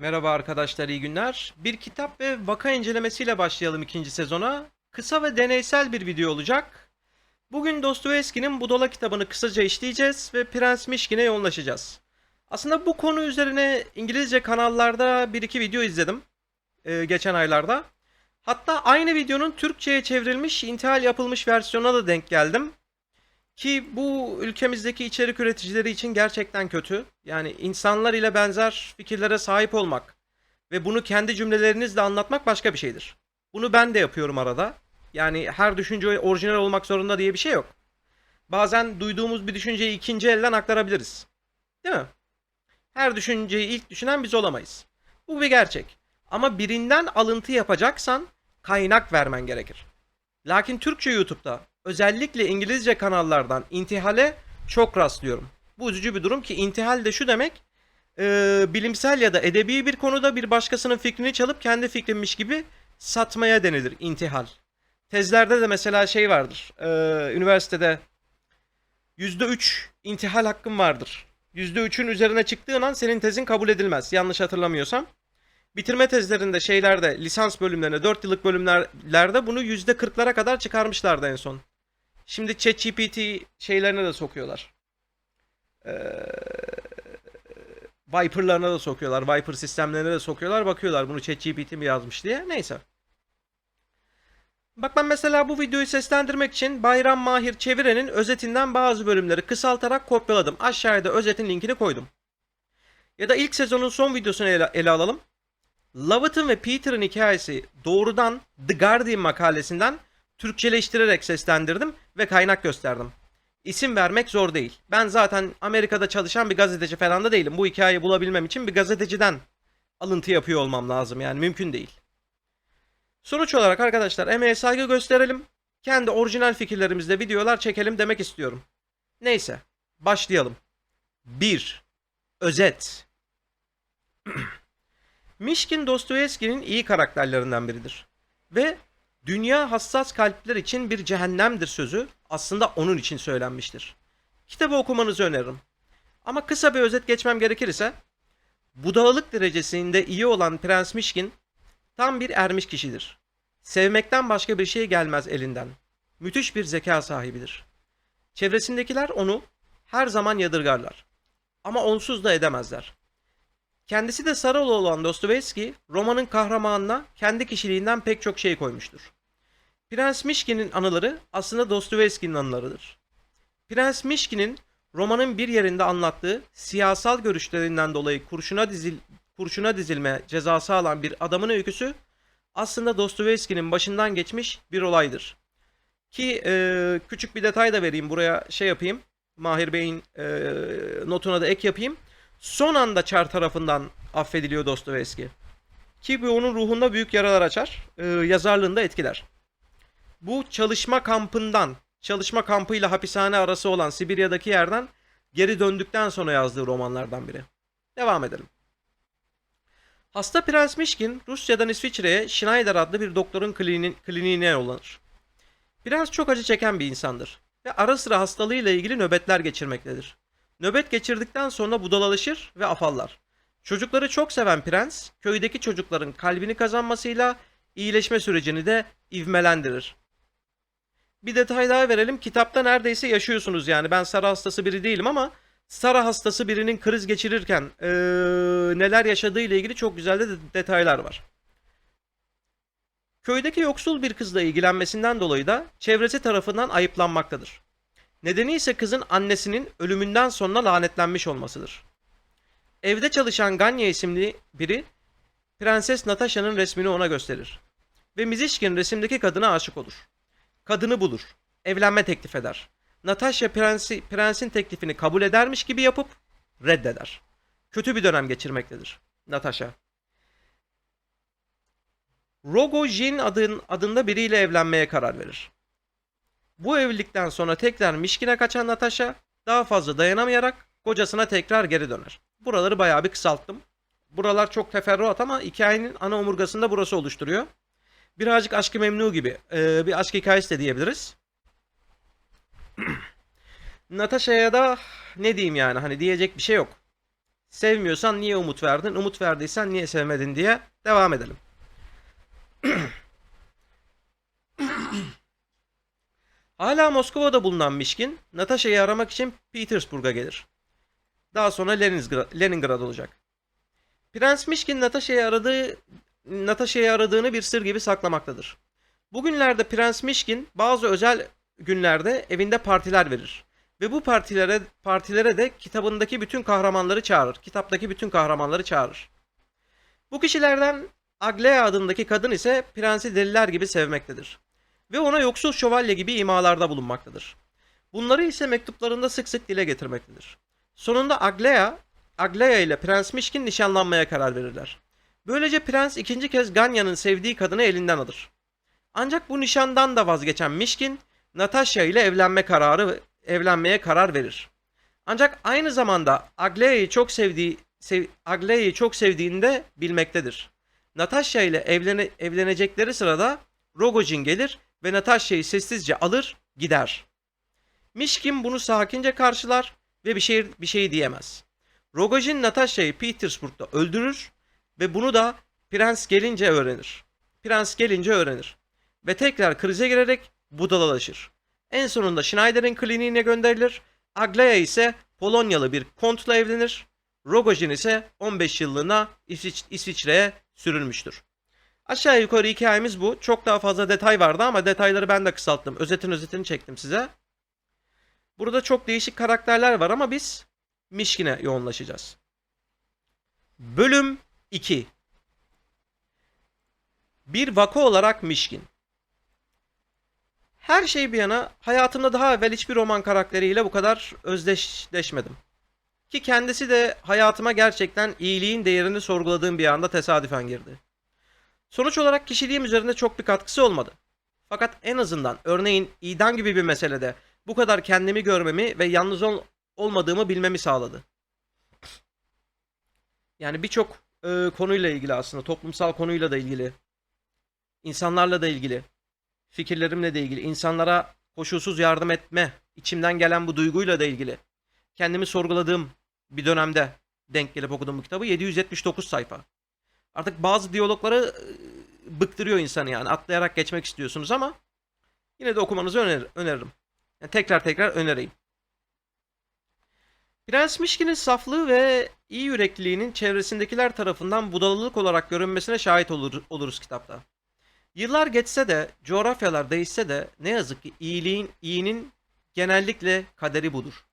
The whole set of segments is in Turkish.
Merhaba arkadaşlar, iyi günler. Bir kitap ve vaka incelemesiyle başlayalım ikinci sezona. Kısa ve deneysel bir video olacak. Bugün Dostoyevski'nin Budala kitabını kısaca işleyeceğiz ve Prens Mişkin'e yoğunlaşacağız. Aslında bu konu üzerine İngilizce kanallarda bir iki video izledim e, geçen aylarda. Hatta aynı videonun Türkçe'ye çevrilmiş, intihal yapılmış versiyonuna da denk geldim. Ki bu ülkemizdeki içerik üreticileri için gerçekten kötü. Yani insanlar ile benzer fikirlere sahip olmak ve bunu kendi cümlelerinizle anlatmak başka bir şeydir. Bunu ben de yapıyorum arada. Yani her düşünce orijinal olmak zorunda diye bir şey yok. Bazen duyduğumuz bir düşünceyi ikinci elden aktarabiliriz. Değil mi? Her düşünceyi ilk düşünen biz olamayız. Bu bir gerçek. Ama birinden alıntı yapacaksan kaynak vermen gerekir. Lakin Türkçe YouTube'da özellikle İngilizce kanallardan intihale çok rastlıyorum. Bu üzücü bir durum ki intihal de şu demek e, bilimsel ya da edebi bir konuda bir başkasının fikrini çalıp kendi fikrinmiş gibi satmaya denilir intihal. Tezlerde de mesela şey vardır. e, üniversitede %3 intihal hakkın vardır. %3'ün üzerine çıktığın an senin tezin kabul edilmez. Yanlış hatırlamıyorsam. Bitirme tezlerinde şeylerde lisans bölümlerine 4 yıllık bölümlerde bunu %40'lara kadar çıkarmışlardı en son. Şimdi ChatGPT şeylerine de sokuyorlar. Ee, Viper'larına da sokuyorlar. Viper sistemlerine de sokuyorlar. Bakıyorlar bunu ChatGPT mi yazmış diye. Neyse. Bak ben mesela bu videoyu seslendirmek için Bayram Mahir Çeviren'in özetinden bazı bölümleri kısaltarak kopyaladım. Aşağıya da özetin linkini koydum. Ya da ilk sezonun son videosunu ele, ele alalım. Lovett'ın ve Peter'ın hikayesi doğrudan The Guardian makalesinden Türkçeleştirerek seslendirdim ve kaynak gösterdim. İsim vermek zor değil. Ben zaten Amerika'da çalışan bir gazeteci falan da değilim. Bu hikayeyi bulabilmem için bir gazeteciden alıntı yapıyor olmam lazım. Yani mümkün değil. Sonuç olarak arkadaşlar emeğe saygı gösterelim. Kendi orijinal fikirlerimizle videolar çekelim demek istiyorum. Neyse başlayalım. 1. Özet. Mişkin Dostoyevski'nin iyi karakterlerinden biridir. Ve dünya hassas kalpler için bir cehennemdir sözü aslında onun için söylenmiştir. Kitabı okumanızı öneririm. Ama kısa bir özet geçmem gerekirse, budalalık derecesinde iyi olan Prens Mişkin tam bir ermiş kişidir. Sevmekten başka bir şey gelmez elinden. Müthiş bir zeka sahibidir. Çevresindekiler onu her zaman yadırgarlar. Ama onsuz da edemezler. Kendisi de Sarıoğlu olan Dostoyevski, romanın kahramanına kendi kişiliğinden pek çok şey koymuştur. Prens Mişkin'in anıları aslında Dostoyevski'nin anılarıdır. Prens Mişkin'in romanın bir yerinde anlattığı siyasal görüşlerinden dolayı kurşuna, dizil, kurşuna dizilme cezası alan bir adamın öyküsü aslında Dostoyevski'nin başından geçmiş bir olaydır. Ki e, küçük bir detay da vereyim buraya şey yapayım. Mahir Bey'in e, notuna da ek yapayım. Son anda Çar tarafından affediliyor Dostoyevski. Ki bu onun ruhunda büyük yaralar açar, e, yazarlığında etkiler. Bu çalışma kampından, çalışma kampıyla hapishane arası olan Sibirya'daki yerden geri döndükten sonra yazdığı romanlardan biri. Devam edelim. Hasta Prens Mişkin Rusya'dan İsviçre'ye Schneider adlı bir doktorun kliniğine, kliniğine yollanır. Prens çok acı çeken bir insandır ve ara sıra hastalığıyla ilgili nöbetler geçirmektedir. Nöbet geçirdikten sonra budalalaşır ve afallar. Çocukları çok seven prens, köydeki çocukların kalbini kazanmasıyla iyileşme sürecini de ivmelendirir. Bir detay daha verelim. Kitapta neredeyse yaşıyorsunuz yani. Ben Sara hastası biri değilim ama Sara hastası birinin kriz geçirirken ee, neler yaşadığı ile ilgili çok güzel de detaylar var. Köydeki yoksul bir kızla ilgilenmesinden dolayı da çevresi tarafından ayıplanmaktadır. Nedeni ise kızın annesinin ölümünden sonra lanetlenmiş olmasıdır. Evde çalışan Ganya isimli biri Prenses Natasha'nın resmini ona gösterir. Ve Mizişkin resimdeki kadına aşık olur. Kadını bulur. Evlenme teklif eder. Natasha prensi, prensin teklifini kabul edermiş gibi yapıp reddeder. Kötü bir dönem geçirmektedir. Natasha. Rogojin adın, adında biriyle evlenmeye karar verir. Bu evlilikten sonra tekrar Mişkin'e kaçan Natasha daha fazla dayanamayarak kocasına tekrar geri döner. Buraları bayağı bir kısalttım. Buralar çok teferruat ama hikayenin ana omurgasında burası oluşturuyor. Birazcık aşkı memnu gibi ee, bir aşk hikayesi de diyebiliriz. Natasha'ya da ne diyeyim yani hani diyecek bir şey yok. Sevmiyorsan niye umut verdin? Umut verdiysen niye sevmedin diye devam edelim. Hala Moskova'da bulunan Mişkin, Natasha'yı aramak için Petersburg'a gelir. Daha sonra Leningrad, Leningrad olacak. Prens Mişkin Natasha'yı aradığı Natasha'yı aradığını bir sır gibi saklamaktadır. Bugünlerde Prens Mişkin bazı özel günlerde evinde partiler verir. Ve bu partilere partilere de kitabındaki bütün kahramanları çağırır. Kitaptaki bütün kahramanları çağırır. Bu kişilerden Aglea adındaki kadın ise prensi deliler gibi sevmektedir. Ve ona yoksul şövalye gibi imalarda bulunmaktadır. Bunları ise mektuplarında sık sık dile getirmektedir. Sonunda Aglea, Aglea ile Prens Mişkin nişanlanmaya karar verirler. Böylece prens ikinci kez Ganya'nın sevdiği kadını elinden alır. Ancak bu nişandan da vazgeçen Mişkin, Natasha ile evlenme kararı evlenmeye karar verir. Ancak aynı zamanda Aglea'yı çok sevdiği sev, Aglea'yı çok sevdiğini de bilmektedir. Natasha ile evlene, evlenecekleri sırada Rogojin gelir ve Natasha'yı sessizce alır gider. Mişkin bunu sakince karşılar ve bir şey bir şey diyemez. Rogojin Natasha'yı Petersburg'da öldürür ve bunu da prens gelince öğrenir. Prens gelince öğrenir ve tekrar krize girerek budalalaşır. En sonunda Schneider'in kliniğine gönderilir. Aglaya ise Polonyalı bir kontla evlenir. Rogojin ise 15 yıllığına İsviç- İsviçre'ye sürülmüştür. Aşağı yukarı hikayemiz bu. Çok daha fazla detay vardı ama detayları ben de kısalttım. Özetin özetini çektim size. Burada çok değişik karakterler var ama biz Mişkin'e yoğunlaşacağız. Bölüm 2 Bir vaka olarak Mişkin. Her şey bir yana hayatımda daha evvel hiçbir roman karakteriyle bu kadar özdeşleşmedim. Ki kendisi de hayatıma gerçekten iyiliğin değerini sorguladığım bir anda tesadüfen girdi. Sonuç olarak kişiliğim üzerinde çok bir katkısı olmadı. Fakat en azından örneğin idam gibi bir meselede bu kadar kendimi görmemi ve yalnız ol- olmadığımı bilmemi sağladı. Yani birçok e, konuyla ilgili aslında toplumsal konuyla da ilgili, insanlarla da ilgili, fikirlerimle de ilgili, insanlara koşulsuz yardım etme, içimden gelen bu duyguyla da ilgili. Kendimi sorguladığım bir dönemde denk gelip okudum bu kitabı. 779 sayfa. Artık bazı diyalogları e, bıktırıyor insanı yani. Atlayarak geçmek istiyorsunuz ama yine de okumanızı öner- öneririm. Yani tekrar tekrar önereyim. Prens Mişkin'in saflığı ve iyi yürekliliğinin çevresindekiler tarafından budalılık olarak görünmesine şahit olur, oluruz kitapta. Yıllar geçse de, coğrafyalar değişse de ne yazık ki iyiliğin, iyinin genellikle kaderi budur.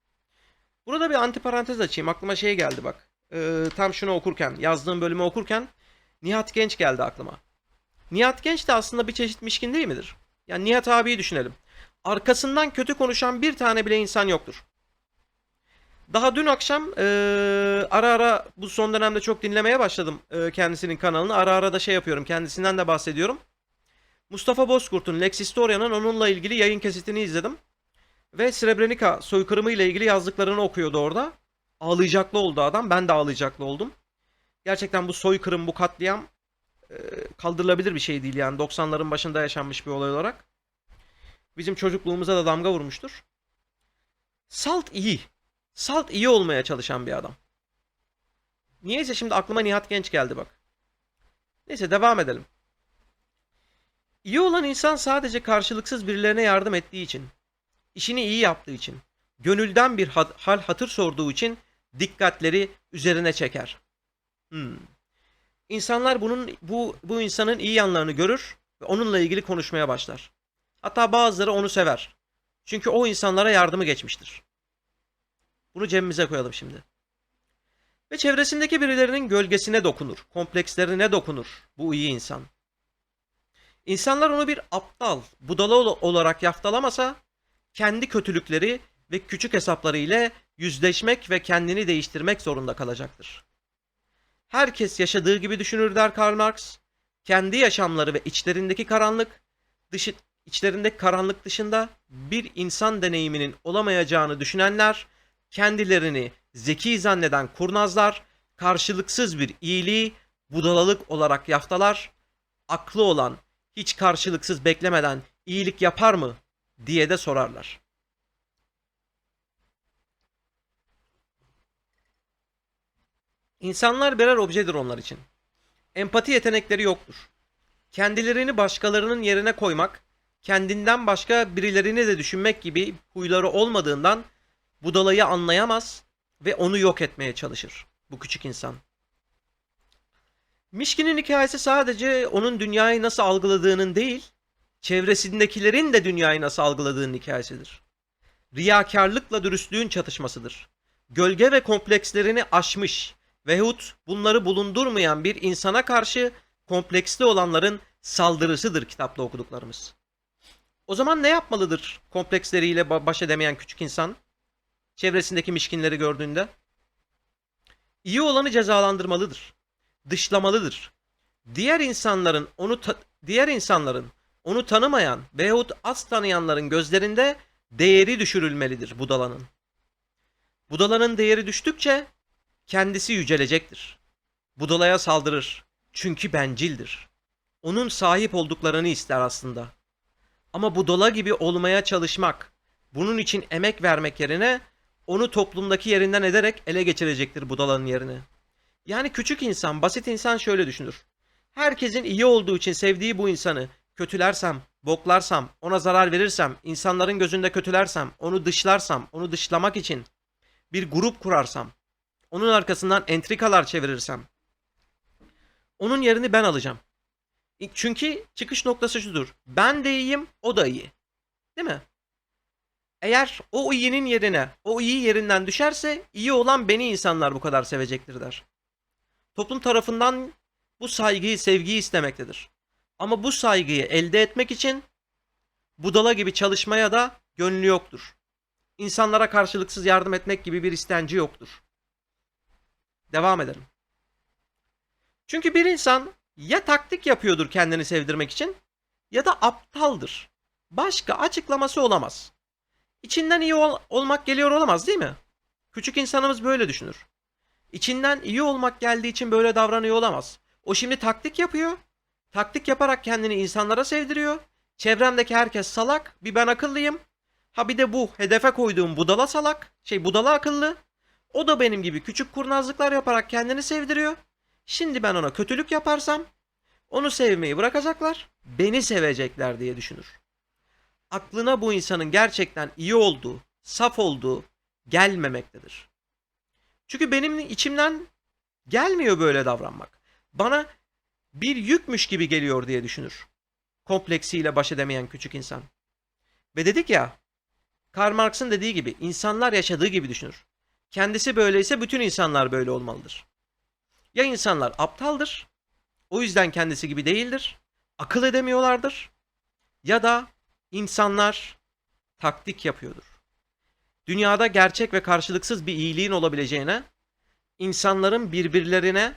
Burada bir antiparantez açayım. Aklıma şey geldi bak. Ee, tam şunu okurken, yazdığım bölümü okurken Nihat Genç geldi aklıma. Nihat Genç de aslında bir çeşit mişkin değil midir? Yani Nihat abiyi düşünelim. Arkasından kötü konuşan bir tane bile insan yoktur. Daha dün akşam eee, ara ara bu son dönemde çok dinlemeye başladım eee, kendisinin kanalını. Ara ara da şey yapıyorum kendisinden de bahsediyorum. Mustafa Bozkurt'un Lex Historia'nın onunla ilgili yayın kesitini izledim. Ve Srebrenica soykırımı ile ilgili yazdıklarını okuyordu orada. Ağlayacaklı oldu adam. Ben de ağlayacaklı oldum. Gerçekten bu soykırım, bu katliam eee, kaldırılabilir bir şey değil yani. 90'ların başında yaşanmış bir olay olarak. Bizim çocukluğumuza da damga vurmuştur. Salt iyi. Salt iyi olmaya çalışan bir adam. Niyeyse şimdi aklıma Nihat Genç geldi bak. Neyse devam edelim. İyi olan insan sadece karşılıksız birilerine yardım ettiği için, işini iyi yaptığı için, gönülden bir ha- hal hatır sorduğu için dikkatleri üzerine çeker. Hmm. İnsanlar bunun bu bu insanın iyi yanlarını görür ve onunla ilgili konuşmaya başlar. Hatta bazıları onu sever. Çünkü o insanlara yardımı geçmiştir. Bunu cebimize koyalım şimdi. Ve çevresindeki birilerinin gölgesine dokunur, komplekslerine dokunur bu iyi insan. İnsanlar onu bir aptal, budala ol- olarak yaftalamasa, kendi kötülükleri ve küçük hesapları ile yüzleşmek ve kendini değiştirmek zorunda kalacaktır. Herkes yaşadığı gibi düşünür der Karl Marx. Kendi yaşamları ve içlerindeki karanlık, dışı, içlerindeki karanlık dışında bir insan deneyiminin olamayacağını düşünenler, kendilerini zeki zanneden kurnazlar, karşılıksız bir iyiliği budalalık olarak yaftalar, aklı olan hiç karşılıksız beklemeden iyilik yapar mı diye de sorarlar. İnsanlar birer objedir onlar için. Empati yetenekleri yoktur. Kendilerini başkalarının yerine koymak, kendinden başka birilerini de düşünmek gibi huyları olmadığından budalayı anlayamaz ve onu yok etmeye çalışır bu küçük insan. Mişkin'in hikayesi sadece onun dünyayı nasıl algıladığının değil, çevresindekilerin de dünyayı nasıl algıladığının hikayesidir. Riyakarlıkla dürüstlüğün çatışmasıdır. Gölge ve komplekslerini aşmış veyahut bunları bulundurmayan bir insana karşı kompleksli olanların saldırısıdır kitapta okuduklarımız. O zaman ne yapmalıdır kompleksleriyle ba- baş edemeyen küçük insan? Çevresindeki mişkinleri gördüğünde? İyi olanı cezalandırmalıdır. Dışlamalıdır. Diğer insanların onu diğer insanların onu tanımayan veyahut az tanıyanların gözlerinde değeri düşürülmelidir budalanın. Budalanın değeri düştükçe kendisi yücelecektir. Budalaya saldırır. Çünkü bencildir. Onun sahip olduklarını ister aslında. Ama budala gibi olmaya çalışmak, bunun için emek vermek yerine onu toplumdaki yerinden ederek ele geçirecektir budalanın yerini. Yani küçük insan, basit insan şöyle düşünür. Herkesin iyi olduğu için sevdiği bu insanı kötülersem, boklarsam, ona zarar verirsem, insanların gözünde kötülersem, onu dışlarsam, onu dışlamak için bir grup kurarsam, onun arkasından entrikalar çevirirsem, onun yerini ben alacağım. Çünkü çıkış noktası şudur. Ben de iyiyim, o da iyi. Değil mi? Eğer o iyinin yerine, o iyi yerinden düşerse iyi olan beni insanlar bu kadar sevecektir der. Toplum tarafından bu saygıyı, sevgiyi istemektedir. Ama bu saygıyı elde etmek için budala gibi çalışmaya da gönlü yoktur. İnsanlara karşılıksız yardım etmek gibi bir istenci yoktur. Devam edelim. Çünkü bir insan ya taktik yapıyordur kendini sevdirmek için ya da aptaldır. Başka açıklaması olamaz. İçinden iyi ol- olmak geliyor olamaz değil mi? Küçük insanımız böyle düşünür. İçinden iyi olmak geldiği için böyle davranıyor olamaz. O şimdi taktik yapıyor. Taktik yaparak kendini insanlara sevdiriyor. Çevremdeki herkes salak. Bir ben akıllıyım. Ha bir de bu hedefe koyduğum budala salak. Şey budala akıllı. O da benim gibi küçük kurnazlıklar yaparak kendini sevdiriyor. Şimdi ben ona kötülük yaparsam onu sevmeyi bırakacaklar. Beni sevecekler diye düşünür. Aklına bu insanın gerçekten iyi olduğu, saf olduğu gelmemektedir. Çünkü benim içimden gelmiyor böyle davranmak. Bana bir yükmüş gibi geliyor diye düşünür. Kompleksiyle baş edemeyen küçük insan. Ve dedik ya, Karl Marx'ın dediği gibi insanlar yaşadığı gibi düşünür. Kendisi böyleyse bütün insanlar böyle olmalıdır. Ya insanlar aptaldır, o yüzden kendisi gibi değildir, akıl edemiyorlardır ya da insanlar taktik yapıyordur. Dünyada gerçek ve karşılıksız bir iyiliğin olabileceğine, insanların birbirlerine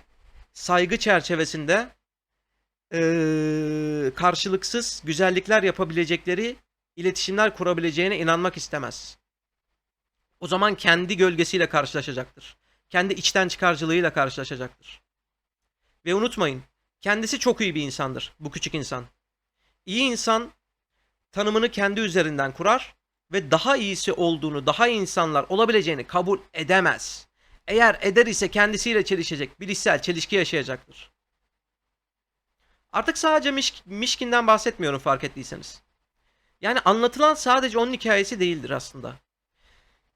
saygı çerçevesinde eee, karşılıksız güzellikler yapabilecekleri iletişimler kurabileceğine inanmak istemez. O zaman kendi gölgesiyle karşılaşacaktır. Kendi içten çıkarcılığıyla karşılaşacaktır. Ve unutmayın, kendisi çok iyi bir insandır, bu küçük insan. İyi insan tanımını kendi üzerinden kurar ve daha iyisi olduğunu, daha iyi insanlar olabileceğini kabul edemez. Eğer eder ise kendisiyle çelişecek, bilişsel çelişki yaşayacaktır. Artık sadece Miş- Mişkin'den bahsetmiyorum fark ettiyseniz. Yani anlatılan sadece onun hikayesi değildir aslında.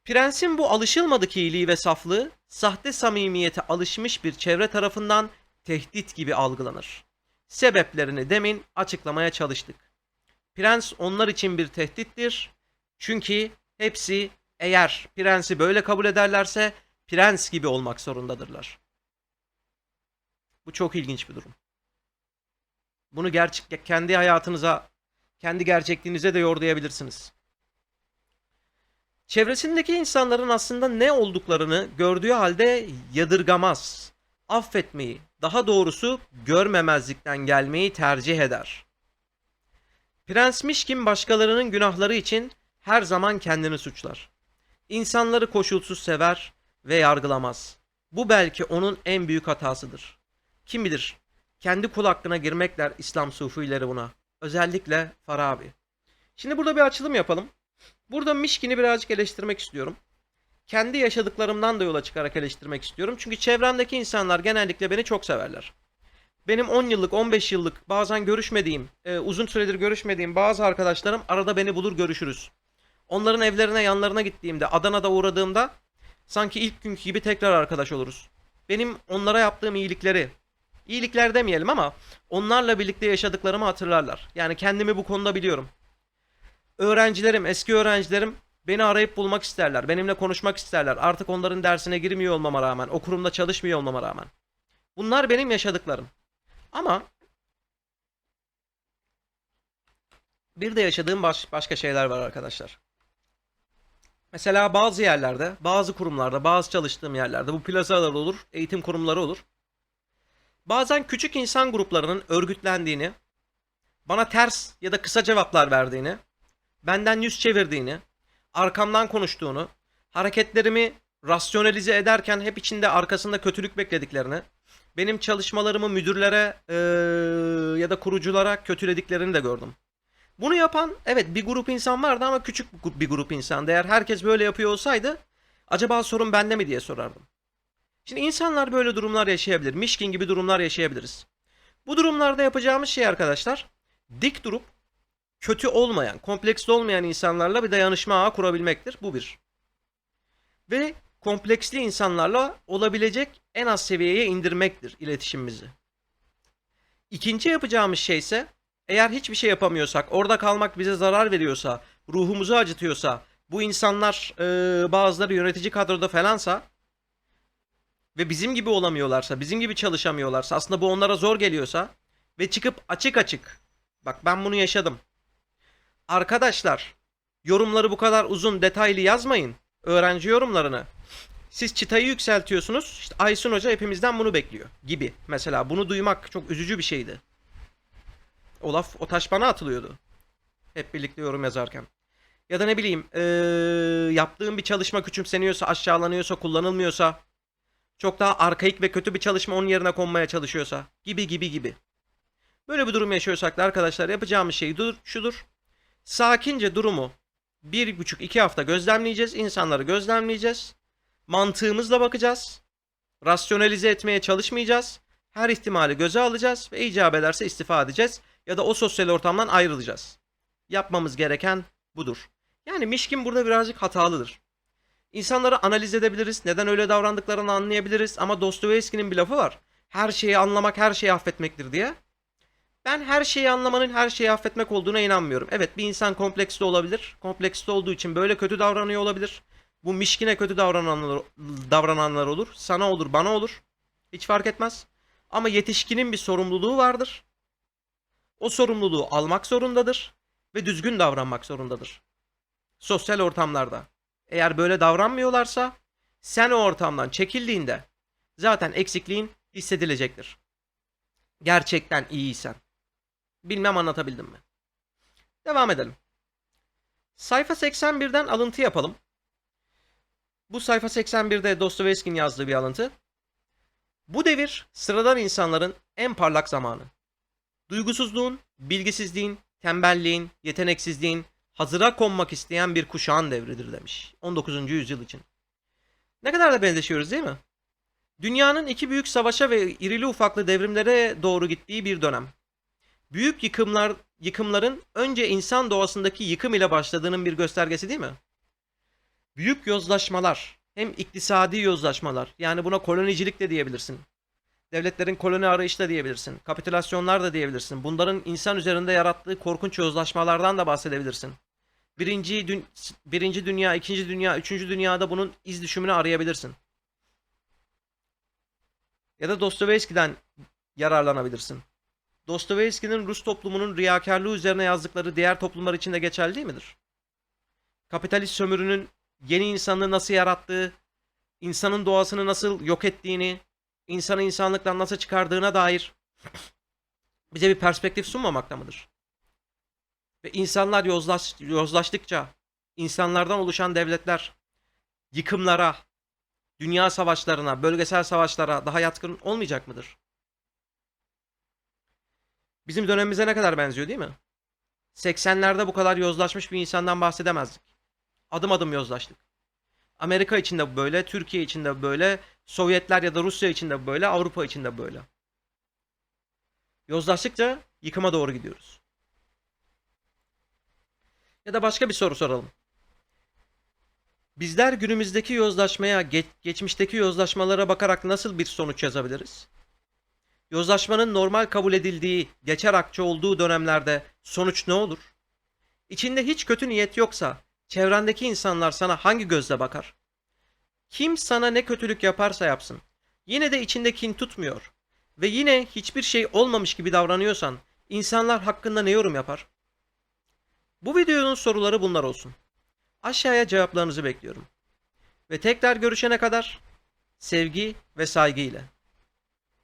Prensin bu alışılmadık iyiliği ve saflığı, sahte samimiyete alışmış bir çevre tarafından tehdit gibi algılanır. Sebeplerini demin açıklamaya çalıştık. Prens onlar için bir tehdittir. Çünkü hepsi eğer prensi böyle kabul ederlerse prens gibi olmak zorundadırlar. Bu çok ilginç bir durum. Bunu gerçek kendi hayatınıza, kendi gerçekliğinize de yordayabilirsiniz. Çevresindeki insanların aslında ne olduklarını gördüğü halde yadırgamaz. Affetmeyi, daha doğrusu görmemezlikten gelmeyi tercih eder. Prens Mişkin başkalarının günahları için her zaman kendini suçlar. İnsanları koşulsuz sever ve yargılamaz. Bu belki onun en büyük hatasıdır. Kim bilir, kendi kul hakkına girmekler İslam sufileri buna. Özellikle Farabi. Şimdi burada bir açılım yapalım. Burada Mişkin'i birazcık eleştirmek istiyorum. kendi yaşadıklarımdan da yola çıkarak eleştirmek istiyorum. Çünkü çevremdeki insanlar genellikle beni çok severler. Benim 10 yıllık, 15 yıllık, bazen görüşmediğim, e, uzun süredir görüşmediğim bazı arkadaşlarım arada beni bulur görüşürüz. Onların evlerine, yanlarına gittiğimde, Adana'da uğradığımda sanki ilk günkü gibi tekrar arkadaş oluruz. Benim onlara yaptığım iyilikleri, iyilikler demeyelim ama onlarla birlikte yaşadıklarımı hatırlarlar. Yani kendimi bu konuda biliyorum. Öğrencilerim, eski öğrencilerim beni arayıp bulmak isterler. Benimle konuşmak isterler. Artık onların dersine girmiyor olmama rağmen, o kurumda çalışmıyor olmama rağmen. Bunlar benim yaşadıklarım. Ama bir de yaşadığım baş, başka şeyler var arkadaşlar. Mesela bazı yerlerde, bazı kurumlarda, bazı çalıştığım yerlerde bu plazalar olur, eğitim kurumları olur. Bazen küçük insan gruplarının örgütlendiğini, bana ters ya da kısa cevaplar verdiğini, benden yüz çevirdiğini, arkamdan konuştuğunu, hareketlerimi rasyonalize ederken hep içinde arkasında kötülük beklediklerini, benim çalışmalarımı müdürlere eee, ya da kuruculara kötülediklerini de gördüm. Bunu yapan evet bir grup insan vardı ama küçük bir grup insan. Eğer herkes böyle yapıyor olsaydı acaba sorun bende mi diye sorardım. Şimdi insanlar böyle durumlar yaşayabilir. Mişkin gibi durumlar yaşayabiliriz. Bu durumlarda yapacağımız şey arkadaşlar dik durup kötü olmayan, kompleksli olmayan insanlarla bir dayanışma ağı kurabilmektir. Bu bir. Ve kompleksli insanlarla olabilecek en az seviyeye indirmektir iletişimimizi. İkinci yapacağımız şey ise eğer hiçbir şey yapamıyorsak, orada kalmak bize zarar veriyorsa, ruhumuzu acıtıyorsa, bu insanlar e, bazıları yönetici kadroda falansa ve bizim gibi olamıyorlarsa, bizim gibi çalışamıyorlarsa, aslında bu onlara zor geliyorsa ve çıkıp açık açık, bak ben bunu yaşadım. Arkadaşlar, yorumları bu kadar uzun, detaylı yazmayın. Öğrenci yorumlarını. Siz çıtayı yükseltiyorsunuz. İşte Aysun Hoca hepimizden bunu bekliyor gibi. Mesela bunu duymak çok üzücü bir şeydi. O laf, o taş bana atılıyordu. Hep birlikte yorum yazarken. Ya da ne bileyim, eee, yaptığım bir çalışma küçümseniyorsa, aşağılanıyorsa, kullanılmıyorsa, çok daha arkaik ve kötü bir çalışma onun yerine konmaya çalışıyorsa, gibi gibi gibi. Böyle bir durum yaşıyorsak da arkadaşlar yapacağımız şey dur, şudur. Sakince durumu bir buçuk iki hafta gözlemleyeceğiz. insanları gözlemleyeceğiz. Mantığımızla bakacağız. Rasyonalize etmeye çalışmayacağız. Her ihtimali göze alacağız ve icap ederse istifa edeceğiz ya da o sosyal ortamdan ayrılacağız. Yapmamız gereken budur. Yani Mişkin burada birazcık hatalıdır. İnsanları analiz edebiliriz, neden öyle davrandıklarını anlayabiliriz ama Dostoyevski'nin bir lafı var. Her şeyi anlamak her şeyi affetmektir diye. Ben her şeyi anlamanın her şeyi affetmek olduğuna inanmıyorum. Evet bir insan kompleksli olabilir. Kompleksli olduğu için böyle kötü davranıyor olabilir. Bu Mişkin'e kötü davrananlar, davrananlar olur. Sana olur, bana olur. Hiç fark etmez. Ama yetişkinin bir sorumluluğu vardır. O sorumluluğu almak zorundadır ve düzgün davranmak zorundadır. Sosyal ortamlarda. Eğer böyle davranmıyorlarsa sen o ortamdan çekildiğinde zaten eksikliğin hissedilecektir. Gerçekten iyiysen. Bilmem anlatabildim mi? Devam edelim. Sayfa 81'den alıntı yapalım. Bu sayfa 81'de Dostoyevski'nin yazdığı bir alıntı. Bu devir sıradan insanların en parlak zamanı. Duygusuzluğun, bilgisizliğin, tembelliğin, yeteneksizliğin, hazıra konmak isteyen bir kuşağın devridir demiş. 19. yüzyıl için. Ne kadar da benzeşiyoruz değil mi? Dünyanın iki büyük savaşa ve irili ufaklı devrimlere doğru gittiği bir dönem. Büyük yıkımlar yıkımların önce insan doğasındaki yıkım ile başladığının bir göstergesi değil mi? Büyük yozlaşmalar, hem iktisadi yozlaşmalar, yani buna kolonicilik de diyebilirsin. Devletlerin koloni arayışı da diyebilirsin. Kapitülasyonlar da diyebilirsin. Bunların insan üzerinde yarattığı korkunç yozlaşmalardan da bahsedebilirsin. Birinci, dün- birinci dünya, ikinci dünya, üçüncü dünyada bunun iz düşümünü arayabilirsin. Ya da Dostoyevski'den yararlanabilirsin. Dostoyevski'nin Rus toplumunun riyakarlığı üzerine yazdıkları diğer toplumlar için de geçerli değil midir? Kapitalist sömürünün yeni insanlığı nasıl yarattığı, insanın doğasını nasıl yok ettiğini, insanı insanlıktan nasıl çıkardığına dair bize bir perspektif sunmamakta mıdır? Ve insanlar yozlaş, yozlaştıkça insanlardan oluşan devletler yıkımlara, dünya savaşlarına, bölgesel savaşlara daha yatkın olmayacak mıdır? Bizim dönemimize ne kadar benziyor değil mi? 80'lerde bu kadar yozlaşmış bir insandan bahsedemezdik. Adım adım yozlaştık. Amerika için de böyle, Türkiye için de böyle, Sovyetler ya da Rusya için de böyle, Avrupa için de böyle. Yozlaştıkça yıkıma doğru gidiyoruz. Ya da başka bir soru soralım. Bizler günümüzdeki yozlaşmaya, ge- geçmişteki yozlaşmalara bakarak nasıl bir sonuç yazabiliriz? Yozlaşmanın normal kabul edildiği, geçer akçe olduğu dönemlerde sonuç ne olur? İçinde hiç kötü niyet yoksa çevrendeki insanlar sana hangi gözle bakar? Kim sana ne kötülük yaparsa yapsın, yine de içinde kin tutmuyor ve yine hiçbir şey olmamış gibi davranıyorsan insanlar hakkında ne yorum yapar? Bu videonun soruları bunlar olsun. Aşağıya cevaplarınızı bekliyorum. Ve tekrar görüşene kadar sevgi ve saygı ile.